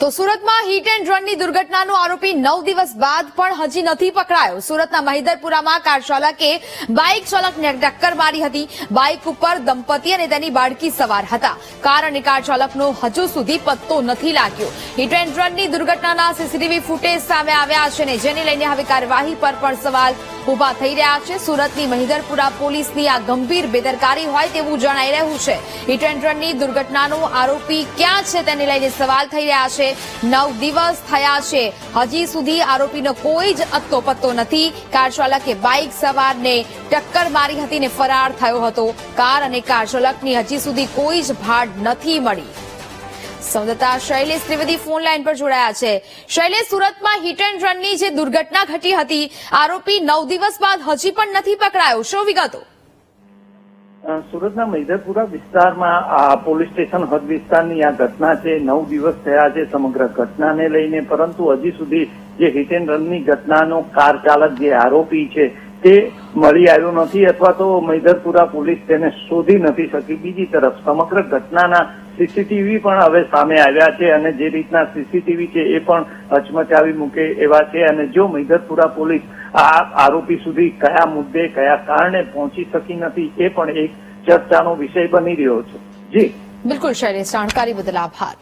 તો સુરતમાં hit and રનની દુર્ઘટનાનો આરોપી નવ દિવસ બાદ પણ હજી નથી પકડાયો. સુરતના મહિદરપુરામાં કાર ચાલકે બાઇક ચાલકને ટક્કર મારી હતી. બાઇક ઉપર દંપતી અને તેની બાળકી સવાર હતા. કાર અને કાર ચાલકનો હજુ સુધી પત્તો નથી લાગ્યો. હિટ એન્ડ રનની દુર્ઘટનાના સીસીટીવી ફૂટેજ સામે આવ્યા છે ને જેને લઈને હવે કાર્યવાહી પર પણ સવાલ ઊભા થઈ રહ્યા છે. સુરતની મહિધરપુરા પોલીસની આ ગંભીર બેદરકારી હોય તેવું જણાઈ રહ્યું છે. હિટ એન્ડ દુર્ઘટનાનો આરોપી ક્યાં છે તેને લઈને સવાલ થઈ રહ્યા છે. નવ દિવસ થયા છે. હજી સુધી આરોપીનો કોઈ જ અત્તો પત્તો નથી. કાર ચાલકે બાઇક સવારને ટક્કર મારી હતી ને ફરાર થયો હતો. કાર અને કાર ચાલકની હજી સુધી કોઈ જ ભાડ નથી મળી. સંવાદદાતા શૈલેષ ત્રિવેદી ફોન લાઈન પર જોડાયા છે. શૈલેષ, સુરતમાં હિટ એન્ડ રનની જે દુર્ઘટના ઘટી હતી, આરોપી નવ દિવસ બાદ હજી પણ નથી પકડાયો. શું વિગતો? સુરતના મૈદરપુરા વિસ્તારમાં આ પોલીસ સ્ટેશન હદ વિસ્તારની આ ઘટના છે. નવ દિવસ થયા છે સમગ્ર ઘટનાને લઈને, પરંતુ હજી સુધી જે હિટ એન્ડ રનની ઘટનાનો કાર ચાલક જે આરોપી છે તે મળી આવ્યો નથી અથવા તો મૈદરપુરા પોલીસ તેને શોધી નથી શકી. બીજી તરફ સમગ્ર ઘટનાના સીસીટીવી પણ હવે સામે આવ્યા છે અને જે રીતના સીસીટીવી છે એ પણ હચમચાવી મૂકે એવા છે અને જો મૈદરપુરા પોલીસ આ આરોપી સુધી કયા મુદ્દે, કયા કારણે પહોંચી શકી નથી એ પણ એક ચર્ચાનો વિષય બની રહ્યો છે. જી. બિલકુલ શૈલેષ, જાણકારી બદલ આભાર.